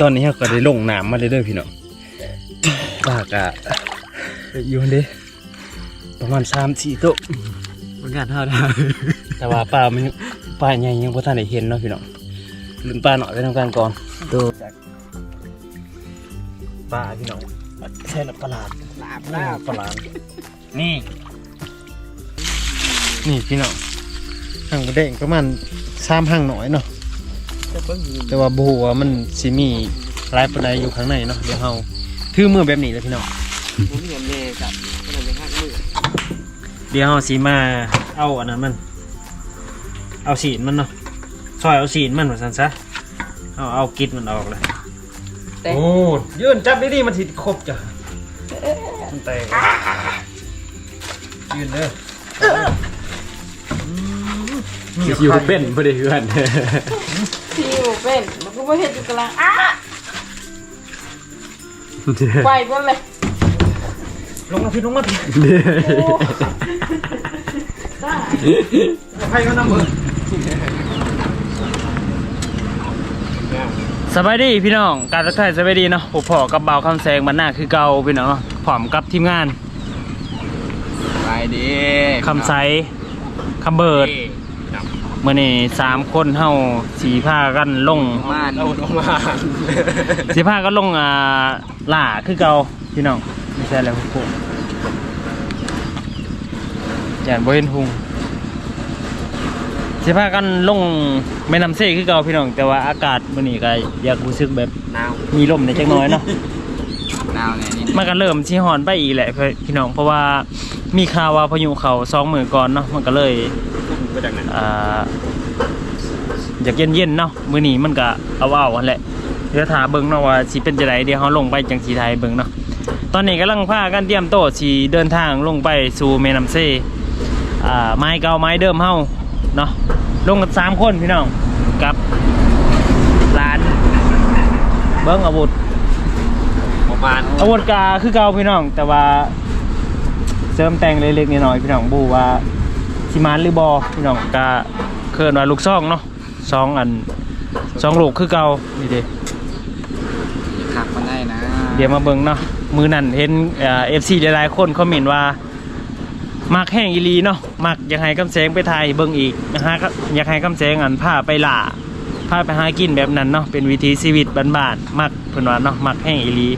ตอนนี้เราก็ได้ลงน้ำมาเรื่อยๆพี่น้องปลากะอยู่เด้ประมาณสามสี่โต๊ะมันงานเท่าได้แต่ว่าปลามันปลาใหญ่ยังพ่ท่านได้เห็นเนาะพี่น้องลืมปลาหน่อยไปทำการก่อนตัวปลาพี่น้องแค่ละประหลาดลาบหน้าลาบประหลาดนี่ นี่พี่น้องห่างกระเด้งประมาณสามห่างหน่อยเนาะจะเบิ่งอยู่ แต่ว่าบฮูว่ามันสิมีลายปานใดอยู่ข้างในเนาะเดี๋ยวเฮาถือมือแบบนี้เลยพี่น้องผมมีเงินแน่กับขนาดยังหักมือเดี๋ยวเฮาสิมาเอาอันนั้นมัน เอาสีนมันเนาะซอยเอาสีนมันว่าซั่นซะเอาเอากิดมันออกเลยแต่โอ้ยืนจับดีๆมันสิครบจ้ะมันแตกยืนเด้ออยู่เป็นบ่ได้เฮือน ที่อยู่เป็นมันก็ไม่เห็นอยู่กำลังอ้าไปหมดเลยลงมาพี่ลงมาพี่โอ้ได้ใครก็นำมือสบายดีพี่น้อง การทักทายสบายดีเนาะผมพอกับเบาคำแสงบันหน้าคือเก่าพี่น้องเนาะพร้อมกับทีมงานไปดีคำไซคำเบิดเมื่อนี่สามคนเฮาสีผ้ากันลงมาเอาลงมาสีผ้าก็ลงอ่าล่าคือเก่าพี่น้องไม่ใช่แล้วพวกอย่านบ่เห็นหุงสีผ้ากันลงแม่น้ำเซ่คือเก่าพี่น้อง แต่ว่าอากาศมื้อนี้ก็อยากรู้สึกแบบหนาวมีลมในจักหน้อยเนาะหนาวเนี่ยนี่มันก็เริ่มชิฮอนไปอีกแหละพี่น้องเพราะว่ามีข่าวว่าพายุเขาสองมือก่อนเนาะมันก็เลย มาจากไหนอ่าอยากเย็นๆเนาะมื้อนี้มันก็เอาเอาอันแหละเดี๋ยวถาเบิ่งเนาะว่าสิเป็นจังไดเดี๋ยวเฮาลงไปจังสีไทยเบิ่งเนาะตอนนี้กำลังพากันเตรียมโต๊ะสิเดินทางลงไปสู่แม่น้ำเซอ่าไม้เก่าไม้เดิมเฮาเนาะลงกันสามคนพี่น้องกับหลานเบิ่งอาวุธประมาณอาวุธกาคือเก่าพี่น้อง แต่ว่าเสริมแต่งเล็กๆน้อยๆพี่น้องบูว่า สิมานหรือบอพี่น้องกาเคินว่าลูกซองเนาะสองอันสองลูกคือเก่านี่เด้ขับมาได้นะเดี๋ยวมาเบิ่งเนาะมือนั่นเห็นเอฟซีหลายๆคนคอมเมนต์ว่ามักแห้งอีหลีเนาะมักอยากให้กำแสงไปไทยเบิ่งอีกนะฮะอยากให้กำแสงอันผ้าไปล่าผ้าไปหากินแบบนั้นเนาะเป็นวิถีชีวิตบ้านๆมักเพิ่นว่าเนาะมักแห้งอีหลี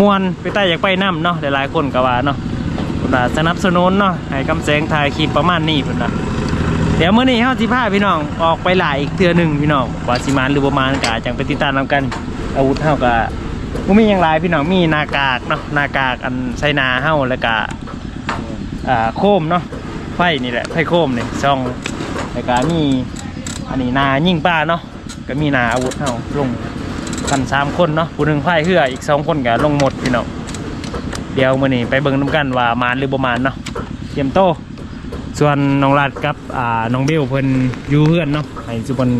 มวนไปใต้อยากไปน้ำเนาะหลายๆคนก็ว่าเนาะเพิ่นว่าสนับสนุนเนาะให้กำแสงถ่ายคลิปประมาณนี้เพิ่นว่าเดี๋ยวมื้อนี้เฮาสิพาพี่น้องออกไปหลายอีกเทื่อหนึ่งพี่น้องว่าสิมานหรือบ่มานก็จังไปติดตามนํกันอาวุธเฮาก็บ่มีอย่างไรพี่น้องมีหนากากเนาะหนากากอันใส่นาเฮาแล้วก็อ่าโคมเนาะไฟนี่แหละไฟโคมนี่ช่องแล้วก็มีอันนี้นายิ่งป้าเนาะก็มีนาอาวุธเฮาลงกันสามคนเนาะผู้หนึ่งไฟเหืออีกสองคนก็ลงหมดพี่น้อง เดี๋ยวมื้อนี้ไปเบิ่งนํกันว่ามานหรือบ่มานเนาะเตรียมโตะส่วนน้องรัดกับอ่าน้องเบลเพิ่นอยู่เฮือนเนาะให้สุพน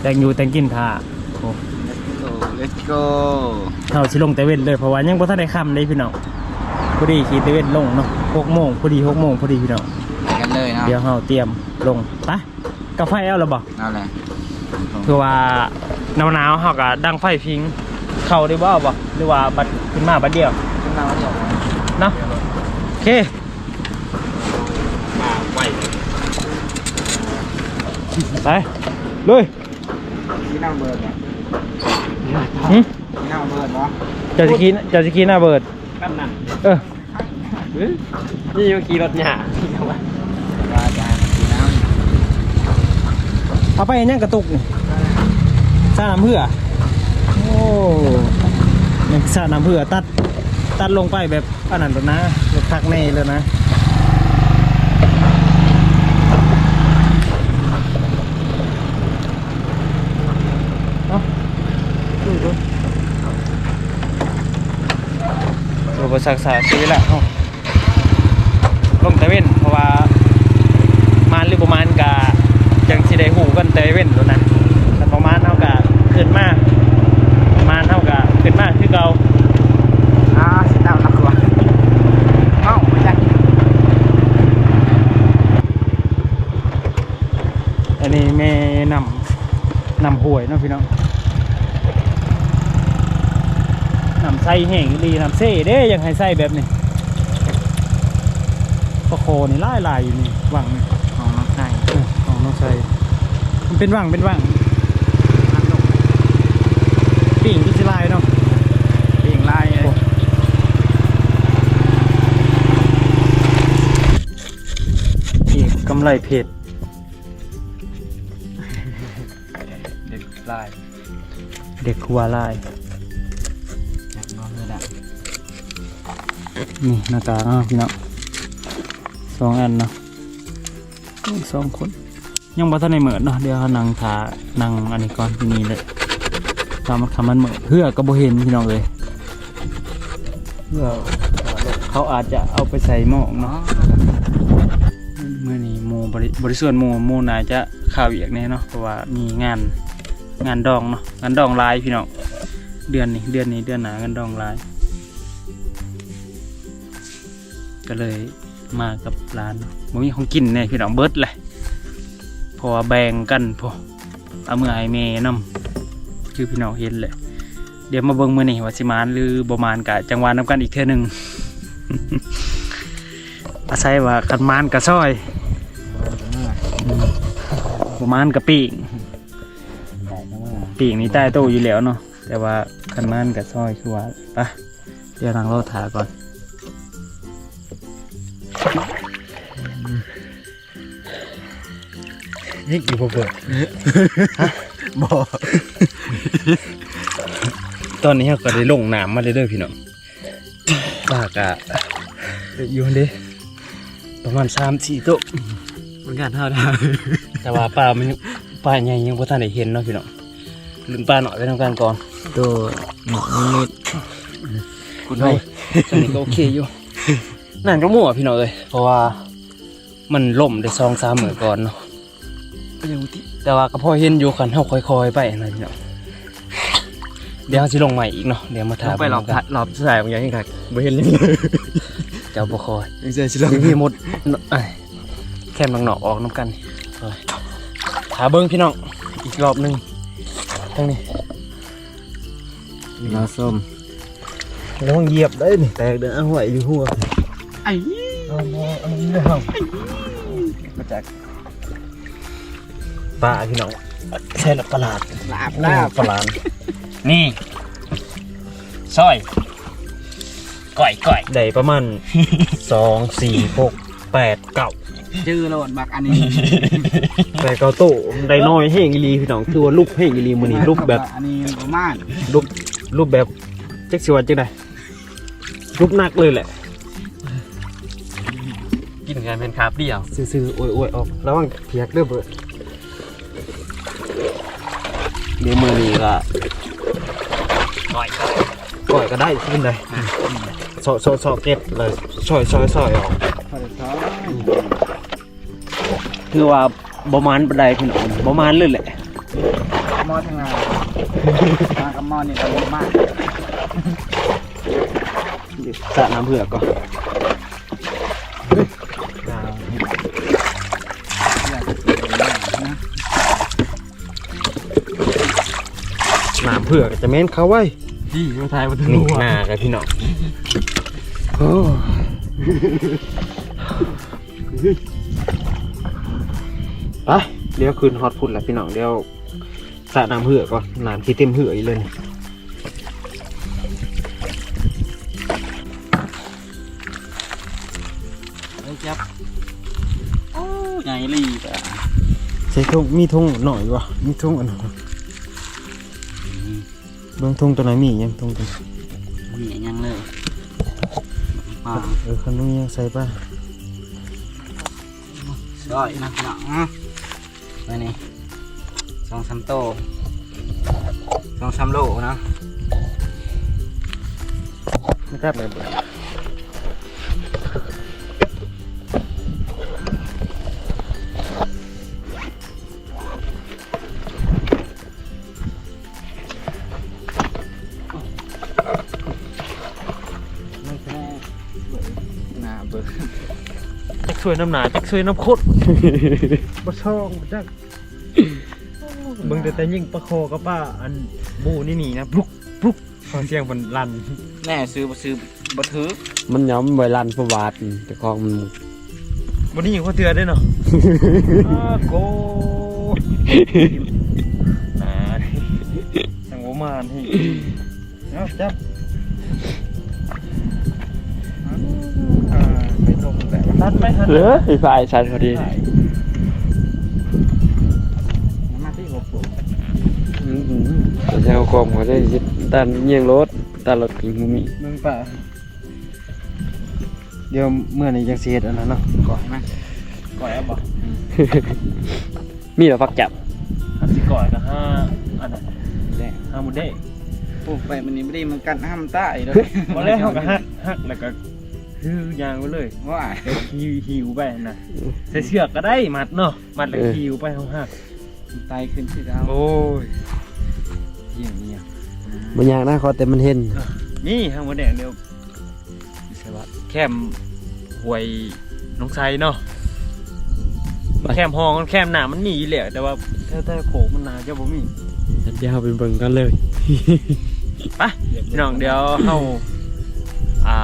แต่งอยู่แต่งกินท่าโอ้โอ้ let's go เราสิลงแต่เว้นเลยเพราะว่ายังบ่ทันได้ค่ำเลยพี่น้องพอดีขี่แต่เว้นลงเนาะหกโมงพอดีหกโมงพอดีพี่น้องไปกันเลยเนาะเดี๋ยวเราเตรียมลงไปกาแฟเอาแล้วบ่เอาเลยเพื่อว่าหนาวๆเฮาก็ดังไฟพิง เข้าได้บ่บ่หรือว่าบัดขึ้นมาบัดเดียว เราจะเนาะโอเคมาไหวไปเลยที่นั่งเบิร์ดเนาะหึที่นั่งเบิร์ดเนาะเจ้าสิขี่เจ้าสิขี่หน้าเบิดกันนั่นเออนี่อยู่ขี่รถหยาว่าจะขี่น้เอาไปอันยังกระตุกนี่สร้างน้ำเพื่อ โอ้นี่สร้างน้ำเพื่อตัด ตัดลงไปแบบอันนั้นแล้วนะแบบพักในเลยนะเอาดูดูดูบริษัทสาชีวิตละเอาลงตะเว้นเพราะว่ามานหรือประมาณกะจังสิได้หูกันตะเว้นแล้วนะแต่ประมาณเท่ากับขึ้นมากประมาณเท่ากับขึ้นมากคือเก่าำอ่าสิดาวนักกว่าเอ้ามาจาก อั นนี้แม่นำนำหวยเนาะพี่น้องน้ำใส่แห้งอีหลีน้ำเซ่เด้ยังให้ใส่แบบนี้ปลาโคนี่ลายลายๆอยู่นี่หวังนี่ของน้องไก่เออของน้องใส่มันเป็นหวังเป็นหวังปิ่งที่สิลายเนาะเองไล่เลยอีกกำไรเพช รเด็กไล่เด็กครัวลายอยากนอนเลยอะนี่หน้ากากอะพี่น้องสองอันเนาะอู้สองคน ยังบ่ทันได้เหมือนเนาะเดี๋ยวเขานั่งทานั่งอันนี้ก่อนที่นี่เลยตามมันคำมันเหมือนเพื่อก็บ่เห็นพี่น้องเลยเพื่อเขาอาจจะเอาไปใส่หม้อเนาะเมื่อนี้หมูบริบริส่วนหมูหมูน่าจะข่าวอีกแน่เนาะเพราะว่ามีงาน งานดองเนาะงานดองหลายพี่น้องเดือนนี้เดือนนี้เดือนหนางานดองหลาย ก็เลยมากับร้านบ่มีของกินเนี่ยพี่น้องเบิดเลยเพราะว่าแบ่งกันพอเอามือไอเมนำคือพี่น้องเห็นเลยเดี๋ยวมาเบิ่งมือนี่ว่าสิมานหรือบ่มานกะจังหวะนำกันอีกเท่อหนึงอาศัยว่ากันมานกะซอยบ่มานกะปีกไก่ทั้งหมด ปีกนี่ใต้โต๊ะอยู่แล้วเนาะแต่ว่าคันมานกะซอยคือว่าไปะเดี๋ยวทางเราถาก่อนนี่กี่พวกเปิดบ่ตอนนี้เราก็ได้ลงน้ำมาเรื่อยๆพี่น้องปลากะอยู่เด้ประมาณสามสี่โต๊ะมันการเท่าได้แต่ว่าปลามันยังปลาใหญ่ยังบ่ทันได้เห็นเนาะพี่น้อง ลืมปลาหน่อยไปทำการก่อนตัวหมอกนิดคุณให้ตอนนี้ก็โอเคอยู่นั่นก็มั่วพี่น้องเลยเพราะว่ามันล่มได้สองสามมื้อก่อนเนาะก็ยังที่แต่ว่าก็พอเห็นอยู่คันเฮาค่อยๆไปนะพี่น้องเดี๋ยวเราสิลงใหม่อีกเนาะเดี๋ยวมาถามไปหลอบกันหลอบใส่บางอย่างยังไงไม่เห็นยังเลยเจ้าบ่คอยยังเจอชิลพี่พี่มดเอ้ยแค่มนอกๆออกน้ำกันเอ้ยถาเบิ้งพี่น้องอีกรอบหนึง ทั้งนี้น้าส้มแล้วมันเหยียบได้นี่แตกเด้อหัวอยู่หัวไอ้เอาเอาเอามาจากปลาพี่น้องใช่ละประหลาดลาบลาบประหลาดนี่ซอยก่อยก่อยได้ประมาณสองสี่หกแปดเก้า จื้อโลดบักอันนี้แปดเก้าโตได้น้อยเฮงอีหลีพี่น้องคือว่าลูกเฮงอีหลีมือนี้รูปแบบอันนี้ประมาณรูปรูปแบบจักสิวันจังไดรูปหนักเลยแหละ กินกันเป็นคาบเดียวซื่อๆโอ้ยโอ้ยออกระวังเพียกเด้อเบิดเดี๋ยวมือนี้ก็ก่อยก่อยก็ได้ขึ้นเลยซอยซอยซอยเก็บเลยซอยซอยซอยออก พอได้ท้อ คือว่าบ่มานปานใดพี่น้องบ่มานเลยแหละหม้อทั้งงานมากับหม้อนี่ก็เยอะมากสระน้ำเผือกก่อนน้ำเผือกจะแม่นเขาไว้พี่มาทายมาถึงนี่หัวหน้ากันพี่น้องโอ้ ไปเดี๋ยวคืนฮอตฟุตแล้วพี่น้องเดี๋ยวสระน้ำเหือกก่อนน้ำที่เต็มเหือกอีกเลยนี่เฮ้ยจับโอ้ใหญ่ลีอะใช้ทุ่งมีทุ่งหน่อยวะมีทุ่งอันนั้นเบื้องทุ่งตัวไหนมียังทุ่งตัวมียังเลยมาเออคันนู้นยังใส่ป่ะร้อยนะเนาะไปนี่สองสามโตสองสามโลนะไม่กล้าเลยไม่แค่หน้าเบิกจัก ช่วยน้ำหนาจักช่วยน้ำคดบ่ช่องบ่จักเบิ่งแต่แต่ยิ่งประโคกับป้าอันบูนี่นี่นะปลุกปลุกฟังเสียงมันลั่นแน่ซื้อบ่ซื้อบ่ถือมันย้ำใบลันประวัติแต่ของมันวันนี้อยู่คนเตือนด้วยเนาะอ้าโกอ่าสังโอมานที่เอาจับ รงแต่ตัดไปทันเหลือไฟฟ้าชันพอดีมาที่หัวปูอืมแต่เช้ากองเขาได้ยิดด้านเงียงรถด้านรถพิงมุมีมึงป่ะเดี๋ยวเมื่อนี้ยังเสียดอันนั้นเนาะก่อนมาก่อยเอาบ่มีแต่ฟักจับหักสิก่อยก็ห้าอันนั้นแดงห้าหมุดเด้ปลูกไปมันนี่บ่ได้มันกันห้ามตายเลย วันแรกเขาก็หักหักแล้วก็ ฮือยางไปเลยว่าหิวหิวไปนะใส่เสือกก็ได้มัดเนาะมัดแล้วเออหิวไปเขาหักตายขึ้นที่ดาวโอ้ยเยี่ยมเยี่ยมมันยากนะเขาแต่มันเห็นนี่ห้างหมดแดงเดียวใช่ปะแคมหวยน้องไซเนาะแคมห้องแคมหนามันมีอยู่แหละแต่ว่าถ้าถ้าโขกมันหนาจะบ่มีเดี๋ยวเราไปเบิ่งกันเลยไปพี่น้องเดี๋ยวเฮาอ่า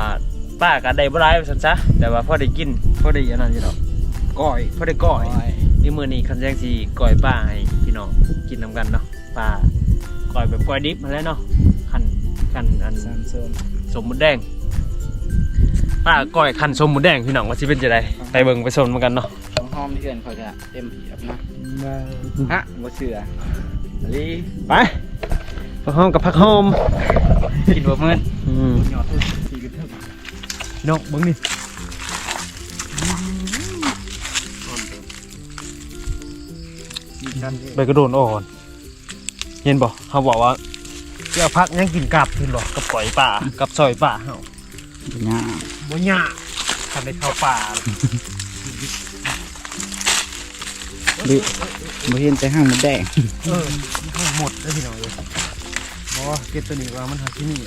ป้าก็ได้บ่ร้ายไปซั่นซะแต่ว่าพอได้กินพอได้อันนั้นอยู่ดอกก้อยพอได้ก้อยนี่มือนี้คันแจ้งสีก้อยป้าให้พี่น้องกินนำกันเนาะป้าก้อยแบบก้อยดิบมาแล้วเนาะขันขันอันสามโซนสมมุติแดงป้าก้อยขันสมมุติแดงพี่น้องว่าสิเป็นจะไดไปเบิ่งไปชมกันเนาะของหอมที่เอื่นเขาจะเต็มเหียบนะฮะบ่เชื่ออันนี้ไปพักหอมกับพักหอมกินบ่มื้นอืม พี่น้องเบิ่งนี่ใบกระโดนอ่อน เห็นบ่เขาบอกว่าเจ้าพักยังกินกับพี่บอกกับก้อยป่ากับซอยป่าเฮาเนี่ยบ่ยากทำได้เข้าป่าดิบ่เห็นแต่ห้างมันแดงเออมันหมดแล้วพี่น้องเลยเพราะว่าเก็บตัวนี้ว่ามันหาที่นี่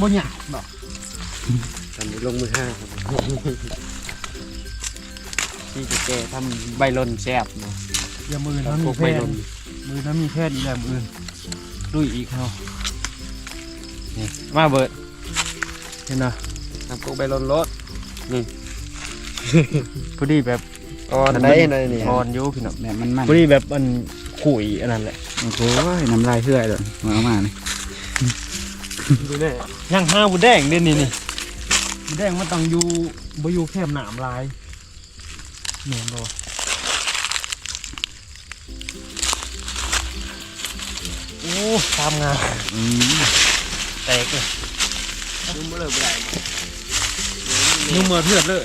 บ่ยากเนาะ ตอนนี้ลงมือห้าครับที่จะแกทำใบลนแซ่บเนาะอย่ามือครับน้ำมีพวกแพใบทลนย์มือน้ำมีแพทย์อีกแล้วมืออื่นลุยอีกเขานี่มาเบิดเห็นนะทำพวกใบลนรถพอดีแบบก่อนได้ในนี่อ่อนอยู่พี่น้องแบบมันมันพอดีแบบมันขุยอันนั้นแหละโอ้โหน้ำลายเฮือยเลยมาเอามานี่ดูแน่ย่างห้าบุแดงเด่นนี่นี่บุ แดงมันต้องอยู่บ่อยู่แคบหนามลายเหมือนบ่โอ้ตามงานอืมแตกเลยนุ่มเลยบ่ได้นุ่มมาเทือดเลย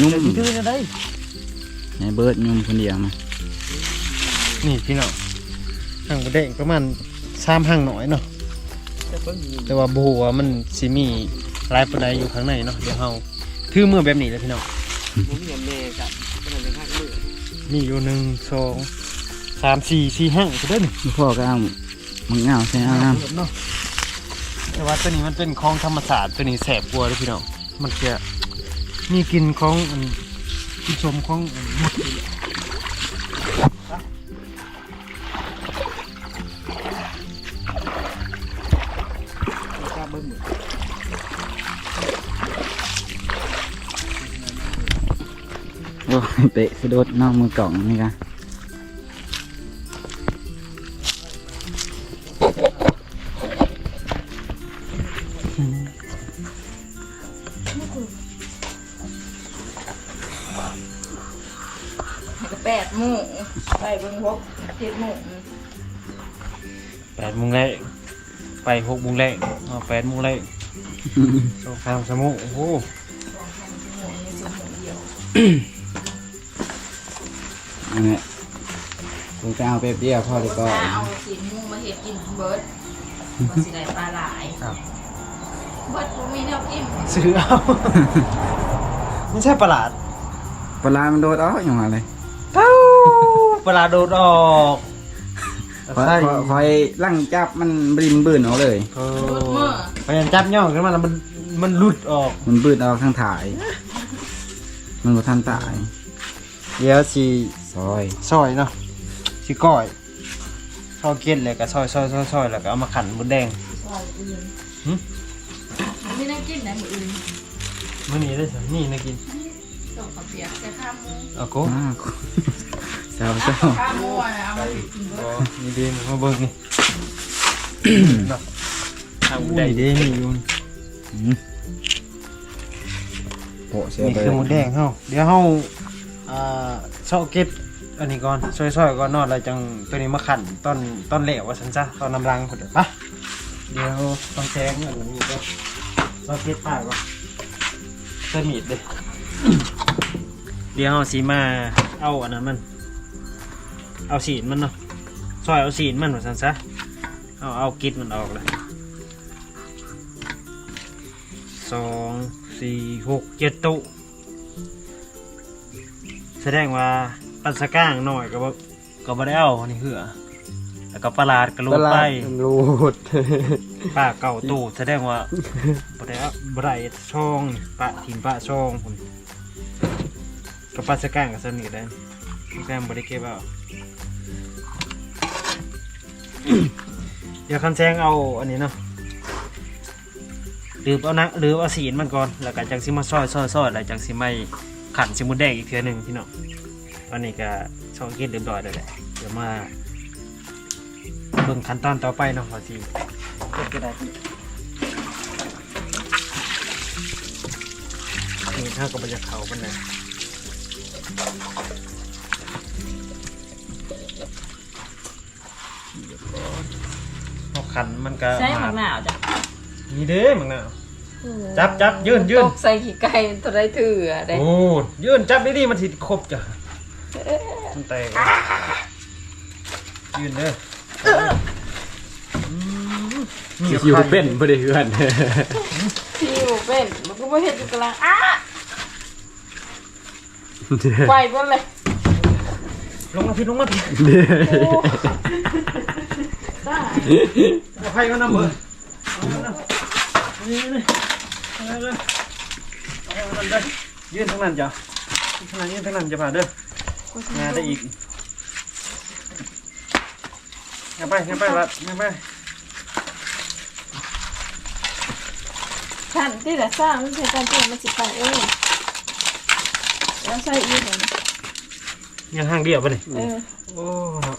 ยุ่มเดี๋ยวสิถือจะได้ในเบิร์ดยุ่มคนเดียวนะนี่พี่น้องห่างบุแดงประมาณสามห่างหน่อยเนาะ แต่ว่าบูว่ามันสิมีลายปานใดอยู่ข้างในเนาะเดี๋ยวเฮาถือมือแบบนี้เลยพี่น้องผมเห็นเมย์กับขนาดเป็นห้ามือมีอยู่หนึ่งสองสามสี่สี่ห้างก็ได้นี่พ่อก็เอามึงเอาใช่เอาน้เนาะแต่ว่าตัวนี้มันเป็นของธรรมศาสตร์ตัวนี้แสบกว่าเลยพี่น้องมันจะมีกลิ่นของอันกลินชมของอันหมด เลยำโอ้ยเตะสะดุดนอกมือกล่องนี่กันแปดโมงไปเบิ่งพกเจ็ดโมงแปดโมงแรกไปหกโมงแรกอ๋อแปดโมงแรกสองสามสามโมงโอ้โหอัน นี้กูจะเอาเป๊ปเดียวพ่อดีก็ถ้าเอาสินมุงมาเห็ดกินเบิร์ดมันสิได้ปลาหลายเบิร์ดบ่มีแนวกินซื้อเอา ไม่ใช่ประหลาดปลามันโดดออกอย่างไรเต้าประหลาดโดดออกคอยคอยคอยลั่งจับมันบริมนบืนออกเลย เอเบิร์ดอเมื่อพยายามจับย่องขึ้นมาแล้วมันมันหลุดออก มันบืนออกทางถ่าย มันบ่ทันตาย เดี๋ยวสี ซอยซอยเนาะสีก้อยซอยเก็ดเลยก็ซอยซอยซอยซอยแล้วก็เอามาขันหมดแดงซอยอื่นหึมันไม่น่ากินนะมืออื่นมื้อนี้ได้สินี่นะกินส่งข้าวเปียกแต่ข้าวหมูเอาโกอ้าวสาวสาวข้าวหมูอะเอามากินเบิอ๋อดนี่ดีมาเบิ่งนี่เนาะเอาได้เด้นี่อยู่นี่โหเสียนี่ไปคือหมูแดงเฮาเดี๋ยวเฮาอ่าซอกเก็ต อันนี้ก่อนซอยๆก่อนเนอนแล้วจังตัวนี้มาขันตอนตอนเหลวว่าซั่นซะตอนน้ำรังพุ่นเด้อปะเดี๋ยวต้องแซงอันนี้ก็ซอกเก็ตป้าก่อนใส่มีดเด้อเดี๋ยวเฮาสิมาเอาอันนั้นมัน เอาสีนมันเนาะซอยเอาสีนมันว่าซั่นซะเอาเอากิดมันออกเลยสองสี่หกเจ็ดตุแสดงว่า ปันสก้างหน่อยก็บ่ก็บ่ได้เอาอันนี่เหือแล้วก็ปลาลาดกระโลูดไปรูดป้าเก่าตู้แสดงว่าบ่ได้เอาบ่ได้ช่องนี่ป้าทีมป้าช่องผมก็ปันสก้างกับสนิทได้แก้มบ่ได้เก็บเอาเดี๋ยวคันแซงเอาอันนี้เนาะหรือเอานะหรือเอาสีนมันก่อน แล้วก็จังสิมาซอยซอยซอยแล้วจังสิไม่ขันสิมุดแดงอีกเทื่อหนึงพี่น้องต อนนี้ก็ช่องเกตเรียบร้อยแล้วแหละเดี๋ยวมาเบิ่งขั้นตอนต่อไปเนาะว่าสิเก็บก็ได้นี่ถ้าก็บรรยากเขาปานนะพอขันมันก็ใช่หมักหนาวจ้ะนี่เด้มังนาวจับจับยืนยืตนกใส่ขี้ไก่ตัวได้ถืออะได้โอ้ยืนจับดีๆมันสิครบจ้ะ มันแตกอะยืนเด้ออืมนี่อยู่เป็นบ่ได้เฮือนที่อยู่เป็นมันก็ไม่เห็นอยู่กำลังอ้าไฟเบนเลยลงมาพี่ลงมาพี่โอ้ได้เอาไพ่ก็นำเบอร์เอามานํนี่นี่เอาเลยเอาเลยเด้อยืนทั้งนั้นจ้ะทั้งนั้นยืนทั้งนั้นจะผ่านเด้อ งานได้อีกงานไปงานไปวัดงานไปฉันที่ละสร้างมันใช้การเปลี่ยนมันสิไปเองแล้วใส่อีกหน่อยงานห้างเดียวปะนี่เออโอ้เนาะ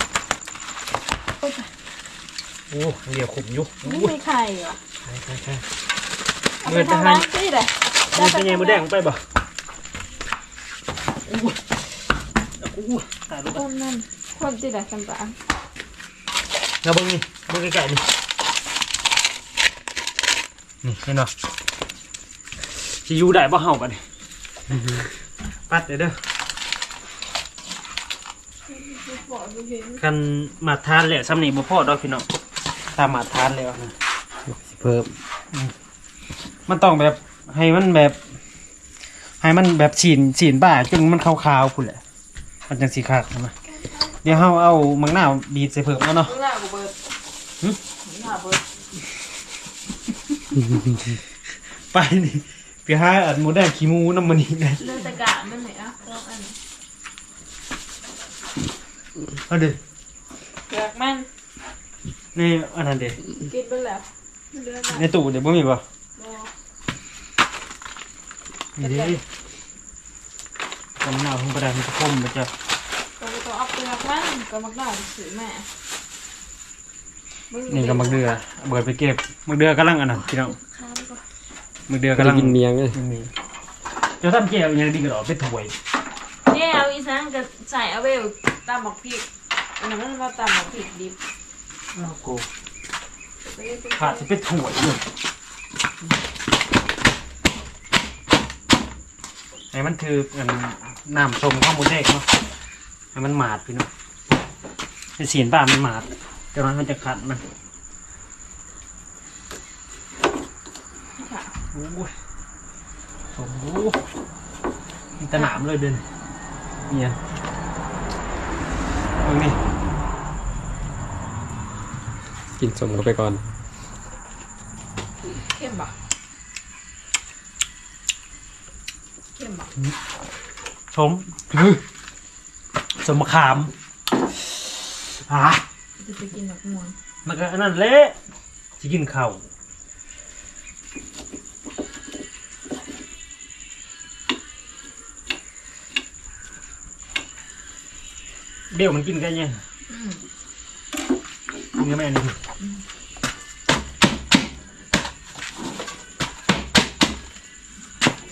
โอ้ห้างเดียวขุมอยู่โอ้นี่ยมีไข่เหรอใช่ใช่ใช่เอาไปทำร้านที่เลยมันเป็นยังไงมาแดงไปบ่โอ้ยโอ้ยตายลูกต้นนั่นคนที่ละสัมปะงาเบิ้งนี่เบิ้งไก่ๆนี่นี่เห็นเนาะสิอยู่ได้บ่เห่าปะนี่ปัดเด้อเด้อคันมาทานแล้วซ้ำนี่บ่พอดอกพี่น้องตามมาทานแล้วนะ สิเพิ่มมันต้องแบบให้มันแบบ ให้มันแบบฉีนฉีนบ้าจนมันขาวๆพุ่นแหละ มันจังสีคักนะเดี๋ยวเฮาเอามังนาวบีบใส่เพิ่มแล้วเนาะหน้ากูเบิร์ดหึหน้าเบิร์ดไปนี่ไปหาอันหมูแดงขี้หมูน้ำมันนี่เลยเลือดตะกะมันไหนอะลองอันเอาเด้อเลือกมันนี่อันนั้นเด้อกินไปแล้วเลือดในตู้เดี๋ยวบ่มีบ่บ่ นี่เด้ มังนาวของประดานมันจะคมมันจะก็ต้องเอาเปลือกมันก็มักได้สือแม่นี่ก็มักเดือเบิดไปเก็บมักเดือกำลังอันนั้นพี่น้องข้าวก่อนมักเดือกกำกำลัลังงกินเมียงเลยยังมีเดี๋ยวทำเกี่ยวยังดีกว่าไปถวยเนี่ยเอาอีสังก็ใส่เอาเวลตามหมกพริกอันนั้นมันว่าตามหมกพริกดิบอ้าวกูขาดจะไปถวยเลยให้มันคืออัน น้ำชมข้าวหมูแดงเนาะให้มันหมาดพี่เนาะให้เสียนบ้ามันหมาดเดี๋ยวมันจะขัดมันโอ้ยโอ้โหมีแตะหนามเลยเดินเนี่ยตรงนี้กินสมเข้าไปก่อนเข้มบ่เข้มบ่ ชมสมมะขามอะจะไปกินหมักม่วงมันก็อันนั้นแหละสิกินข้าวเดี๋ยวมันกินกันยังอืมกินกันไหมอันนี้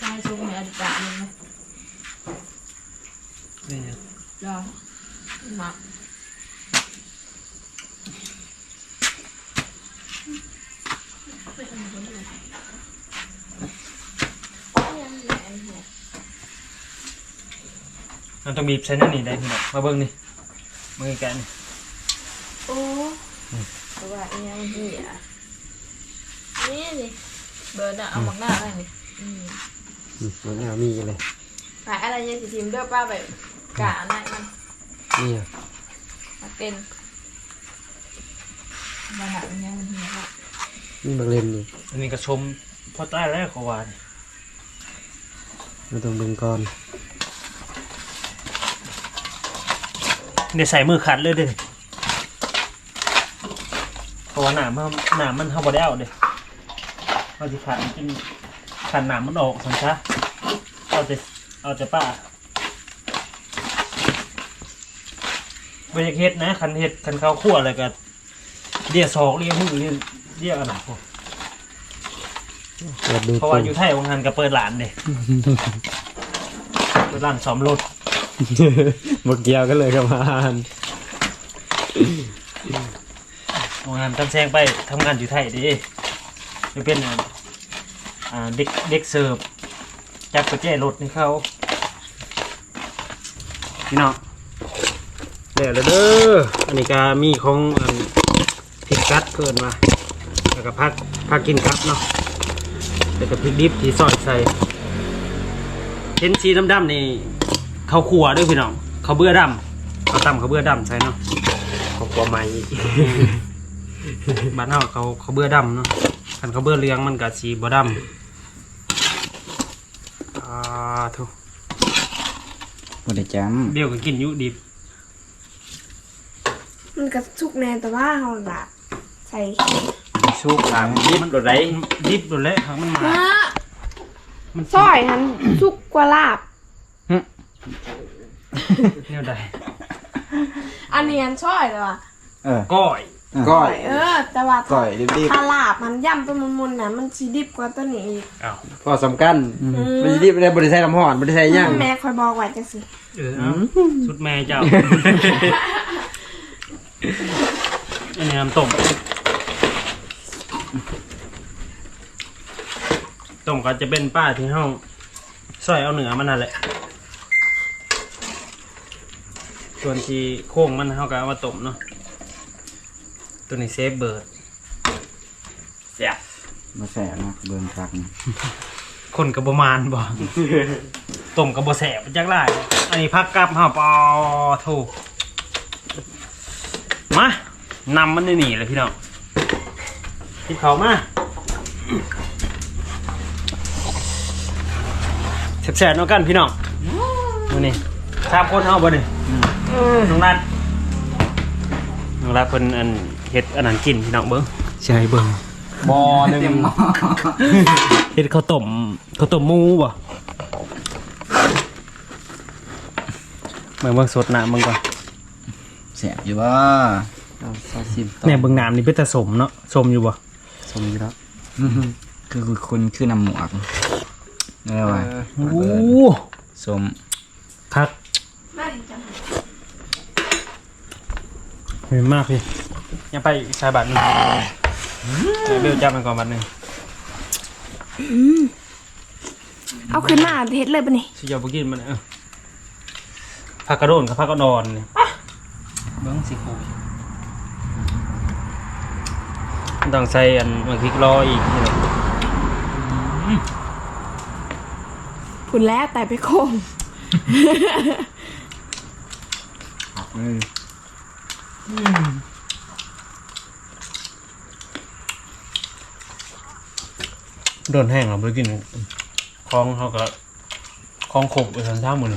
ใช่ซุปในอดีตนึงนะ นี่ รอหมัก มันต้องบีบใช้นั่นนี่ได้พี่น้องมาเบิ่งนี่มือแกนี่โอ้ตัวว่าอีหยังเหี้ยนี่นี่เบิร์ดอะเอาหมักหน้าอะไรนี่อืมมันเอามีเลยขายอะไรยังสิทีมเด้อป้าแบบกะอั นไหนมันนี่อะมาเป็นมาหนักอันเนี้ยมันเหี้ยละนี่บักเล่นนี่อันนี้ก็ชมพอใต้แล้วเขาว่านี่มาต้องเบิ่งก่อนเนี่ยใส่มือขัดเลยเด้เพราะว่าหนามมันหนามมันเข้าบ่ได้เอาเด้เอาสิขัดมันกินขัดหนามมันออกสังชะเอาแต่เอาแต่ป้าบรรยากเฮ็ดนะคันเฮ็ดคันข้าวคั่วอะไรก็เรียกศอกเรียกมือเรียก เรียกอะไรพวกเปิดดูเพราะว่าอยู่ไทยวังหันก็เปิดร้านเด้เปิดร้านซ่อมรถบ่เกี่ยวกันเลยกับอาหารโรงงานกำแซงไปทำงานอยู่ไทยดิจะเป็นอ่าอ่าเด็กเด็กเสิร์ฟจักกระเจ้รถนี่เขาพี่น้องเดี๋ยวเด้ออันนี้ก็มีของอันพริกกัดเกินมา แล้วก็พักพักกินกับเนาะแล้วก็พริกดิบที่ซอยใส่เห็นสีดำๆนี่เขาขัวด้วยพี่น้องเขาเบื่อดำเขาตำเขาเบื่อดำใส่เนาะของกว่าใหม่อีกบ้านเฮาเขาเขาเบื่อดำเนาะคันเขาเบื่อเหลืองมันก็สีบ่ดำอ่าทุกบ่ได้จเบี้ยวก็กินอยู่ดิบมันก็สุกแน่แต่ว่าเฮาละใส่ำ ชุกหลังดิบมันโดดไรดิบโดนแล้วหางมันมาฮะมันซอยหันสุกกว่าลาบแนวใดอันนี้หันซอยเลยว่ะเออก้อยก้อยเออ แต่ว่าก้อยดิบถ้าลาบมันย่ำตัวมุนๆน่ะมันสิดิบกว่าตัวนี้อีกอ้าวๆพอสำคัญมันสิดิบได้บ่ได้ใส่น้ำร้อนบ่ได้ใส่หยังแม่คอยบอกไว้จังสิเออเอาชุดแม่เจ้า อันนี้น้ำต้ม ต้มก็จะเป็นป้าที่เฮาซอยเอาเนื้อมันนั่นแหละ ส่วนที่โค้งมันเขาก็เอามาต้มเนาะ ตัวนี้เซฟเบิร์ดเสียมาแสบนะเบิ่งคักนะคนกับบมานบ่ ต้มกับบแสบจักไรอันนี้พักกับห่าปอถูกมานำมันนี่หนีเลยพี่น้อง ทิพเขามาแสบๆเนาะกันพี่น้องมานี่ทราบคนเอาบ่นี่น้องนัดน้องรักเพิ่นอันเฮ็ดอันนั้นกินพี่น้องเบิ่งใช่เบิ่งบอหนึ่งเฮ็ดข้าวต้มข้าวต้มหมูบ่เบิ่งเบิ่งสดน้ำเบิ่งก่อนแสบอยู่บ่เอาซอสซิมต่อเนี่ยเบิ่งน้ำนี่เป็นตาสมเนาะสมอยู่บ่ สมอยู่แล้วคือคือคุณคือน้ำหมวกนี่ว่าโอ้สมคักมาดิจังเห็นมากพี่ยังไปอีกชายบัตรหนึงเบลจับมันก่อนบัตรหนึงเอาขึ้นมาเฮ็ดเลยปะนี่สิจะบ่กินมันเออผักกระโดนกับผักกระดอนนี่เบิ่งสิคู ต้องใส่อันมันพริกรออีกนี่แหละผุนแล้วแต่ไปโค้งเออโดนแห้งเราไปกินคลองเขาก็คลองขบไปทันท่ามือ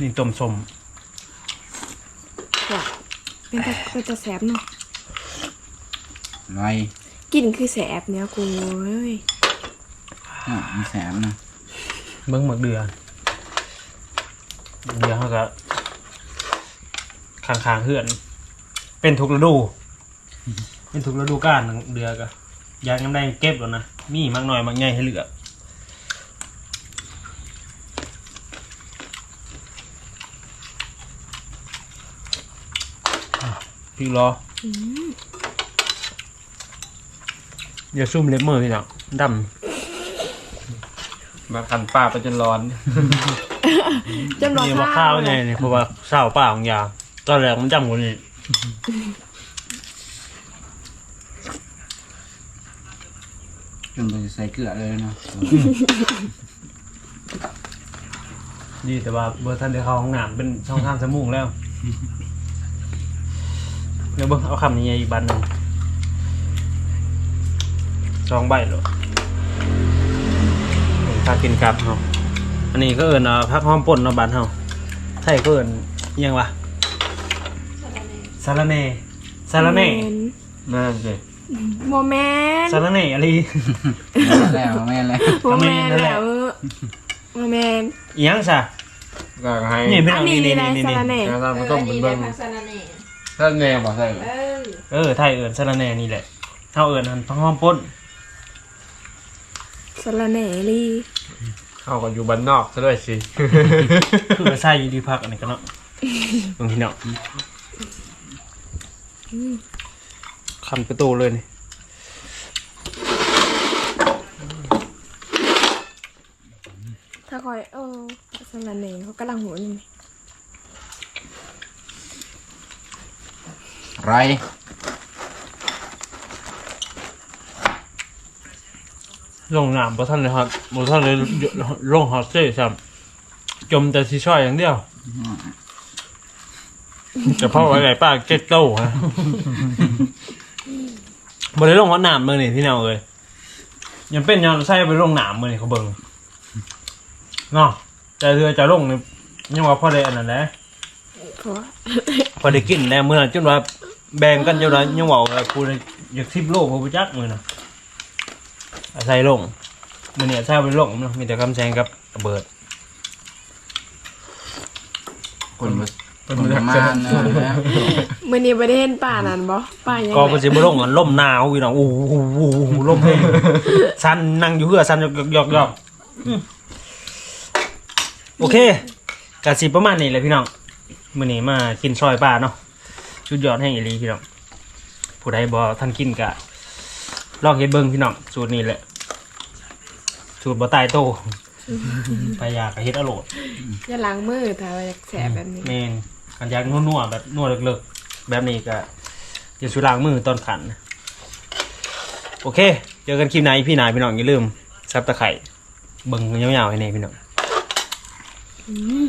นี่ต้มสม เป็นตะเป็นตะแสบเนาะไรกลินคือแสบเนี่ยกูเอ้ยอะมันแสบนะเบิ่งหมึกเดือเดือเขาก็คางคางๆเหือน เป็นทุกฤดู เป็นทุกฤดูกาลเดือก็ยางน้ำได้เก็บแล้วนะมีมากหน่อยมากใหญ่ให้เหลืออ่ พี่รอออย่าซุ่มเล็บมือพี่น้องดำมาคันป้าไปจนร้อน จำรอนี่ว่าข้าข้าววเลไงยเนี่ยเพราะว่าข้าวเปล่าของยาตอนแรกมันจำกว่านี้จนไปใส่เกลือเลยเนาะดีแต่ว่าเบอร์ทันได้เข้าห้องน้ำเป็นช่องทางสมุงแล้ว เดี๋ยวเบิ่งเอาคำนี้อีกบันหนึ่งสองใบเหรอถ้ากินกับเนาะอันนี้ก็เอิญเนาะพักห้อมป่นเนาะบ้านเฮาไทยก็เอิญอิหยังวะสาระเน่สาระเน่นั่นสิโมเมนต์สาระเน่อะไรแล้วแม่นแล้วโมเมนต์นั่นแหแล้ละวโมเมนต์อิหยังซะก็ให้นี่เป็นอัเอานนี้นี่นี่นี่ไรนี่สานี่ระแหน่แล้วเราต้องเป็นเบิ้ง พักสนาเน่ถ้าแน่บอกใส่เออเออไทยเอิญสาระเน่นี่แหละเท่าเอิญพักห้อมป่นสาระแหน่ลีเข้ากันอยู่บ้านนอกซะด้วยสิ คือไปใส่อยูดีพักอันนี้กันเนาะบางทีเนาะคันประตูเลยนี่ถ้าคอยเออสาระแหน่เขากำลังหัวนี่ ไร ลงน้ำบ่ท่านเลยครับบ่ท่านเลยลงฮอตเซ่ซ้ำจมแต่ซีช่อยอย่างเดียวจะพ่อไว้ไหนป้าเก็ตโต้ฮะบ่ได้ลงฮอตน้ำมือนี่พี่น้องเลย ยังเป็นยังใส่ไปลงน้ำมือนี่เขาเบิ่งเนาะแต่เรือจะลงนี่ยังว่าพอได้อันนั้นแหละเพราะว่าพอได้กินแล้วมื้อนั้นจนว่า แบ่งกันจนว่ายังว่าว่ากูได้อยากสิบโลพอบ่จักมื้อน่ะอาศัยลงมื้อนี้อาศัยไปลงเนาะมีแต่คำแซงกับระเบิดคนมาคนประมาณนะมือนี้ประเด็นป่านั่นบ่ป่ายังก็ไงบ่สิบ่ลงอันลมหนาวพี่น้องโอ้โหโอ้โหลมแรงสั่นนั่งอยู่เฮือสั่นยอกๆๆอืมโอเคก็สิประมาณนี้แหละพี่น้องมื้อนี้มากินซอยปลาเนาะ ชุดยอดแห่งอีหลีพี่น้องผู้ใดบ่ทันกินก็ลองเฮ็ดเบิ่งพี่น้องสูตรนี้แหละ สูตรบ่ตายโตไปอยากก็เฮ็ดอร่อยอย่าล้างมือถ้าว่าอยากแสบแบบนี้แม่นกันอยากนัวๆแบบนัวเลิกๆ แบบนี้ก็อย่าสุล้างมือตอนขัน โอเค เจอกันคลิปไหนพี่นายพี่น้องอย่าลืมซับตะไคร่เบิ่งยาวๆให้แน่พี่น้องอืม